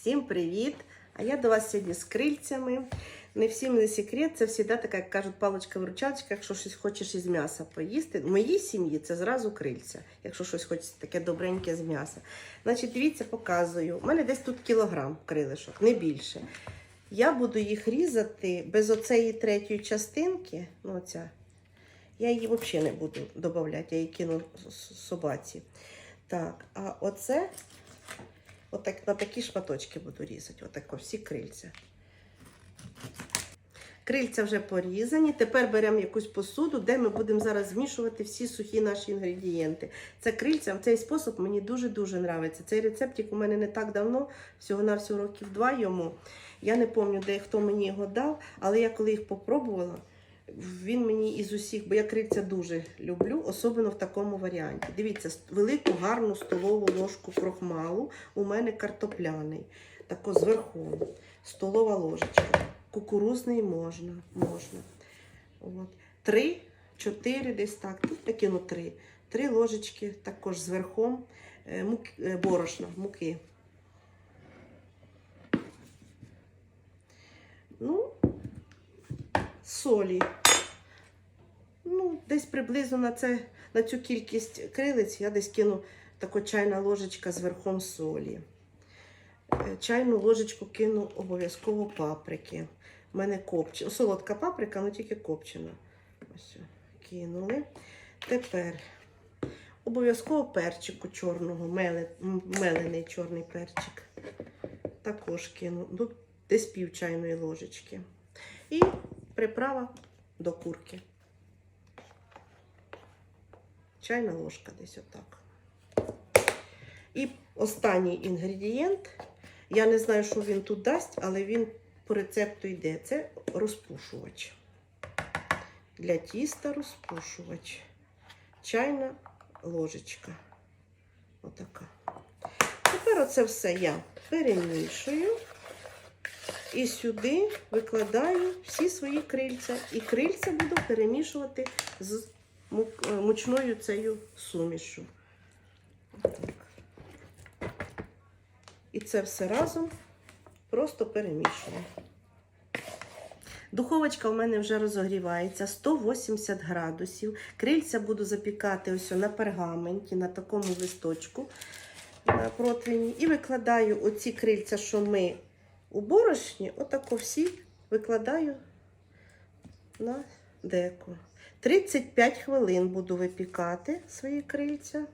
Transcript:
Всім привіт! А я до вас сьогодні з крильцями. Не всім не секрет, це завжди така, як кажуть, паличка-виручалочка, якщо щось хочеш із м'яса поїсти. В моїй сім'ї це зразу крильця, якщо щось хочеться таке добреньке з м'яса. Значить, дивіться, показую. У мене десь тут кілограм крилишок, не більше. Я буду їх різати без оцеї третьої частинки. Ну, оця. Я її взагалі не буду додавати, я її кину собаці. Так, а оце Отак на такі шматочки буду різати. Отако всі крильця. Крильця вже порізані. Тепер беремо якусь посуду, де ми будемо зараз змішувати всі сухі наші інгредієнти. Це крильця, цей спосіб мені дуже-дуже подобається. Цей рецептик у мене не так давно, всього-навсього років два йому. Я не пам'ятаю, де хто мені його дав, але я коли їх попробувала, він мені із усіх, бо я крильця дуже люблю, особливо в такому варіанті. Дивіться, велику гарну столову ложку крохмалу у мене картопляний, тако зверху, столова ложечка. Кукурузний можна, можна. От. Три, чотири, десь так. Тут такі, ну три. Три ложечки також зверхом е, мук, е, борошна, муки. Ну, солі. Ну, десь приблизно на, це, на цю кількість крилиць я десь кину тако чайна ложечка з верхом солі. Е, Чайну ложечку кину обов'язково паприки. У мене копчена. Солодка паприка, але тільки копчена. Ось кинули. Тепер обов'язково перчику чорного, мелений чорний перчик. Також кину. Ну, десь пів чайної ложечки. І приправа до курки. Чайна ложка десь отак. І останній інгредієнт. Я не знаю, що він тут дасть, але він по рецепту йде. Це розпушувач. Для тіста розпушувач. Чайна ложечка. Отака. Тепер оце все я перемішую. І сюди викладаю всі свої крильця. І крильця буду перемішувати з е, мучною цією сумішю. І це все разом просто перемішую. Духовочка в мене вже розогрівається 180 градусів. Крильця буду запікати ось на пергаменті, на такому листочку на противні. І викладаю оці крильця, що ми у борошні, отако всі викладаю на деко. 35 хвилин буду випікати свої крильця.